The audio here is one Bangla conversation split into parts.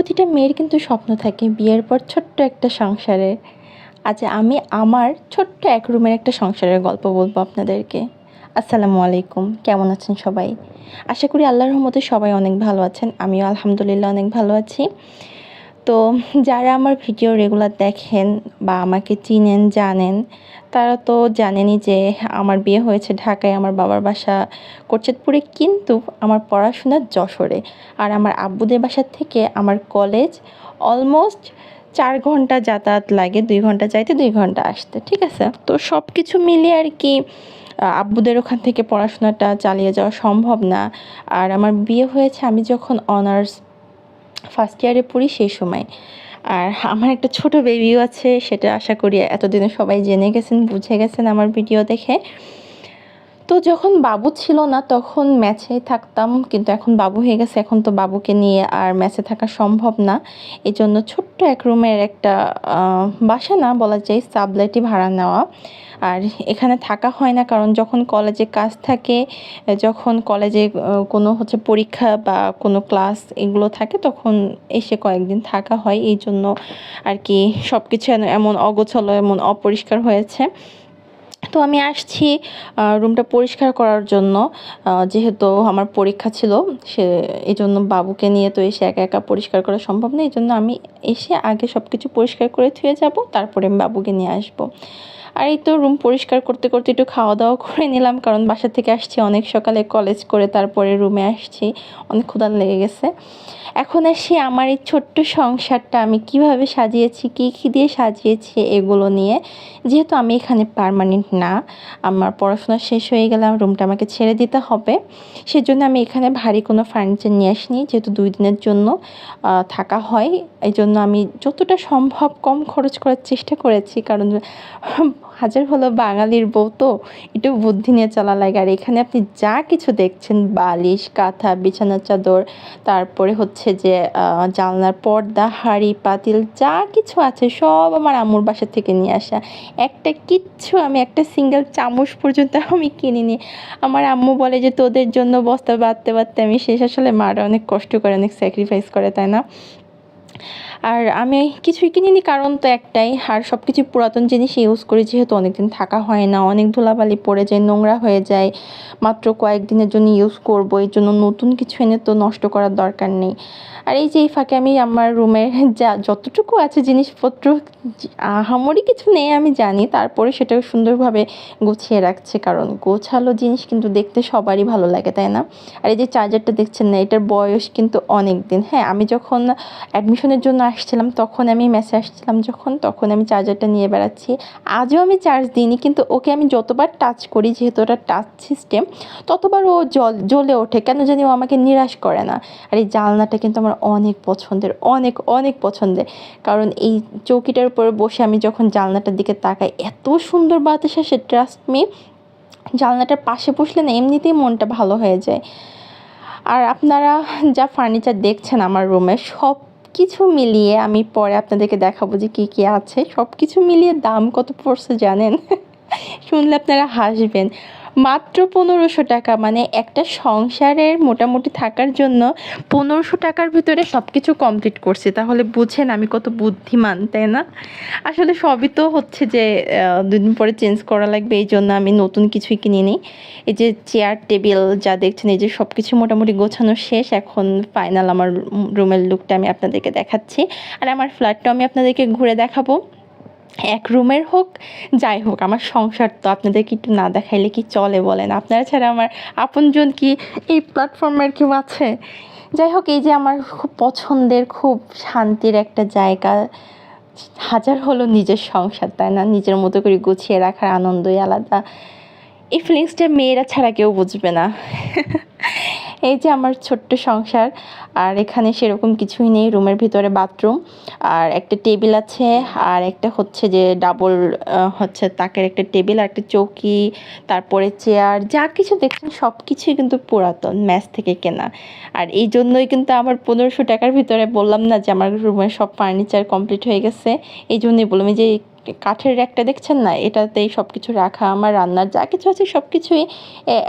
প্রতিটা মেয়ের কিন্তু স্বপ্ন থাকে বিয়ের পর ছোট্ট একটা সংসারে। আজ আমি আমার ছোট্ট এক রুমের একটা সংসারের গল্প বলব আপনাদেরকে। আসসালামু আলাইকুম, কেমন আছেন সবাই? আশা করি আল্লাহর রহমতে সবাই অনেক ভালো আছেন, আমিও আলহামদুলিল্লাহ অনেক ভালো আছি। তো যারা আমার ভিডিও রেগুলার দেখেন বা আমাকে চিনেন, জানেন, তারা তো জানেনই যে আমার বিয়ে হয়েছে ঢাকায়, আমার বাবার বাসা কোরচেতপুরে কিন্তু আমার পড়াশোনা যশোরে। আর আমার আব্বুদের বাসার থেকে আমার কলেজ অলমোস্ট চার ঘণ্টা যাতায়াত লাগে, দুই ঘণ্টা যাইতে, দুই ঘণ্টা আসতে, ঠিক আছে? তো সব কিছু মিলিয়ে আর কি আব্বুদের ওখান থেকে পড়াশোনাটা চালিয়ে যাওয়া সম্ভব না। আর আমার বিয়ে হয়েছে আমি যখন অনার্স ফার্স্ট ইয়ারে পড়ি সেই সময়। আর আমার একটা ছোট বেবিও আছে, সেটা আশা করি এতদিনে সবাই জেনে গেছেন, বুঝে গেছেন আমার ভিডিও দেখে। তো যখন বাবু ছিল না, তখন ম্যাচে থাকতাম। কিন্তু এখন বাবু হয়ে গেছে, এখন তো বাবুকে নিয়ে আর ম্যাচে থাকা সম্ভব না। এই জন্য ছোট্ট এক রুমের একটা বাসা না, বলা যায় সাবলেটই ভাড়া নেওয়া। আর এখানে থাকা হয় না, কারণ যখন কলেজে কাজ থাকে, যখন কলেজে কোনো হচ্ছে পরীক্ষা বা কোনো ক্লাস এগুলো থাকে, তখন এসে কয়েকদিন থাকা হয়। এই জন্য আর কি সব কিছু এমন অগোছালো, এমন অপরিষ্কার হয়েছে। তো আমি আসছি রুমটা পরিষ্কার করার জন্য। যেহেতু আমার পরীক্ষা ছিল, সে এই জন্য বাবুকে নিয়ে তো এসে একা একা পরিষ্কার করা সম্ভব না এই জন্য আমি এসে আগে সব কিছু পরিষ্কার করে থুয়ে যাব, তারপরে আমি বাবুকে নিয়ে আসব। আর এই তো রুম পরিষ্কার করতে করতে একটু খাওয়া দাওয়া করে নিলাম, কারণ বাসা থেকে আসছি, অনেক সকালে কলেজ করে তারপরে রুমে আসছি, অনেক ক্ষুদান লেগে গেছে। এখন আসি আমার এই ছোট্ট সংসারটা, আমি কীভাবে সাজিয়েছি, কী কী দিয়ে সাজিয়েছি এগুলো নিয়ে। যেহেতু আমি এখানে পারমানেন্ট না, আমার পড়াশোনা শেষ হয়ে গেলে আমার রুমটা আমাকে ছেড়ে দিতে হবে। সেজন্য আমি এখানে ভারী কোনো ফার্নিচার নিয়ে আসিনি, যেহেতু দুই দিনের জন্য থাকা হয়। এই জন্য আমি যতটা সম্ভব কম খরচ করার চেষ্টা করেছি, কারণ হাজার হলো বাঙালির বউ তো, একটু বুদ্ধি নিয়ে চলা লাগে। আর এখানে আপনি যা কিছু দেখছেন, বালিশ, কাঁথা, বিছানার চাদর, তারপরে হচ্ছে যে জানলার পর্দা, হাড়ি, পাতিল, যা কিছু আছে সব আমার আম্মুর বাসা থেকে নিয়ে আসা। একটা কিচ্ছু আমি, একটা সিঙ্গেল চামচ পর্যন্ত আমি কিনিনি। আমার আম্মু বলে যে, তোদের জন্য বস্তা বাঁধতে বাঁধতে আমি শেষ। আসলে মারা অনেক কষ্ট করে, অনেক স্যাক্রিফাইস করে, তাই না? আর আমি কিছুই কিনিনি, কারণ তো একটাই, আর সব কিছু পুরাতন জিনিস ইউজ করি, যেহেতু অনেকদিন থাকা হয় না, অনেক ধুলাবালি পড়ে যায়, নোংরা হয়ে যায়, মাত্র কয়েকদিনের জন্য ইউজ করব, এই জন্য নতুন কিছু এনে তো নষ্ট করার দরকার নেই। আর এই যে এই ফাঁকে আমি আমার রুমের যা যতটুকু আছে জিনিসপত্র, আহামরি কিছু নেই আমি জানি, তারপরে সেটাও সুন্দরভাবে গুছিয়ে রাখছে, কারণ গোছালো জিনিস কিন্তু দেখতে সবারই ভালো লাগে, তাই না? আর এই যে চার্জারটা দেখছেন না, এটার বয়স কিন্তু অনেক দিন হ্যাঁ আমি যখন অ্যাডমিশনের জন্য আসছিলাম, তখন আমি মেসে আসছিলাম যখন, তখন আমি চার্জারটা নিয়ে বেড়াচ্ছি। আজও আমি চার্জ দিইনি, কিন্তু ওকে আমি যতবার টাচ করি, যেহেতু ওটা টাচ সিস্টেম ততবার ও জল জ্বলে ওঠে। কেন জানি ও আমাকে নিরাশ করে না। আর এই জানলাটা কিন্তু আমার অনেক পছন্দের, অনেক অনেক পছন্দের। কারণ এই চৌকিটার উপরে বসে আমি যখন জানলাটার দিকে তাকাই, এত সুন্দর বাতাস আসে ট্রাস্ট মি জানলাটার পাশে বসলে না এমনিতেই মনটা ভালো হয়ে যায়। আর আপনারা যা ফার্নিচার দেখছেন আমার রুমে সব কিছু মিলিয়ে আমি পরে আপনাদেরকে দেখাবো যে কী কী আছে। সব কিছু মিলিয়ে দাম কত পড়ছে জানেন? শুনলে আপনারা হাসবেন। মাত্র পনেরোশো টাকা মানে একটা সংসারের মোটামুটি থাকার জন্য পনেরোশো টাকার ভিতরে সব কিছু কমপ্লিট করছি। তাহলে বুঝেন আমি কত বুদ্ধিমান, তাই না? আসলে সবই তো হচ্ছে যে দুদিন পরে চেঞ্জ করা লাগবে, এই জন্য আমি নতুন কিছুই কিনে নিই। এই যে চেয়ার টেবিল যা দেখছেন, এই যে সব কিছু মোটামুটি গোছানো শেষ, এখন ফাইনাল আমার রুমের লুকটা আমি আপনাদেরকে দেখাচ্ছি। আর আমার ফ্ল্যাটটাও আমি আপনাদেরকে ঘুরে দেখাবো। এক রুমের হোক, যাই হোক, আমার সংসার তো আপনাদেরকে একটু না দেখাইলে কি চলে বলেন? আপনারা ছাড়া আমার আপনজন কি এই প্ল্যাটফর্মের কেউ আছে? যাই হোক, এই যে আমার খুব পছন্দের, খুব শান্তির একটা জায়গা, হাজার হলো নিজের সংসার, তাই না? নিজের মতো করে গুছিয়ে রাখার আনন্দই আলাদা। এই ফিলিংসটা মেয়েরা ছাড়া কেউ বুঝবে না। এই যে আমার ছোট্ট সংসার, আর এখানে সেরকম কিছুই নেই, রুমের ভিতরে বাথরুম, আর একটা টেবিল আছে, আর একটা হচ্ছে যে ডাবল হচ্ছে তাকের একটা টেবিল, আর একটা চৌকি, তারপরে চেয়ার, যা কিছু দেখছেন সব কিছুই কিন্তু পুরাতন, ম্যাচ থেকে কেনা। আর এই জন্যই কিন্তু আমার পনেরোশো টাকার ভিতরে বললাম না যে আমার রুমের সব ফার্নিচার কমপ্লিট হয়ে গেছে, এই জন্যই বললাম যে কাঠের র্যাকটা দেখছেন না? এটাতেই সব কিছু রাখা, আমার রান্নার যা কিছু আছে সব কিছুই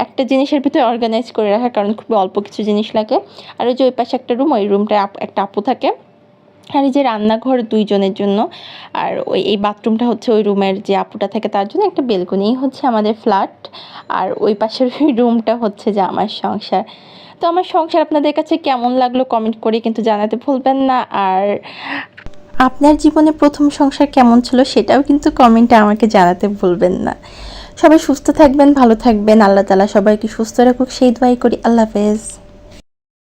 একটা জিনিসের ভিতরে অর্গানাইজ করে রাখা কারণ খুবই অল্প কিছু জিনিস লাগে। আর ওই যে ওই পাশে একটা রুম ওই রুমটা একটা আপু থাকে। আর এই যে রান্নাঘর দুইজনের জন্য, আর ওই, এই বাথরুমটা হচ্ছে ওই রুমের যে আপুটা থাকে তার জন্য একটা বেলকনি হচ্ছে আমাদের ফ্ল্যাট আর ওই পাশের ওই রুমটা হচ্ছে যে আমার সংসার। তো আমার সংসার আপনাদের কাছে কেমন লাগল কমেন্ট করে কিন্তু জানাতে ভুলবেন না। আর আপনার জীবনে প্রথম সংসার কেমন ছিল সেটাও কিন্তু কমেন্টে আমাকে জানাতে ভুলবেন না। সবাই সুস্থ থাকবেন, ভালো থাকবেন। আল্লাহ তালা সবাইকে সুস্থ রাখুক। সেই দোয়াই করি। আল্লাহ হাফেজ।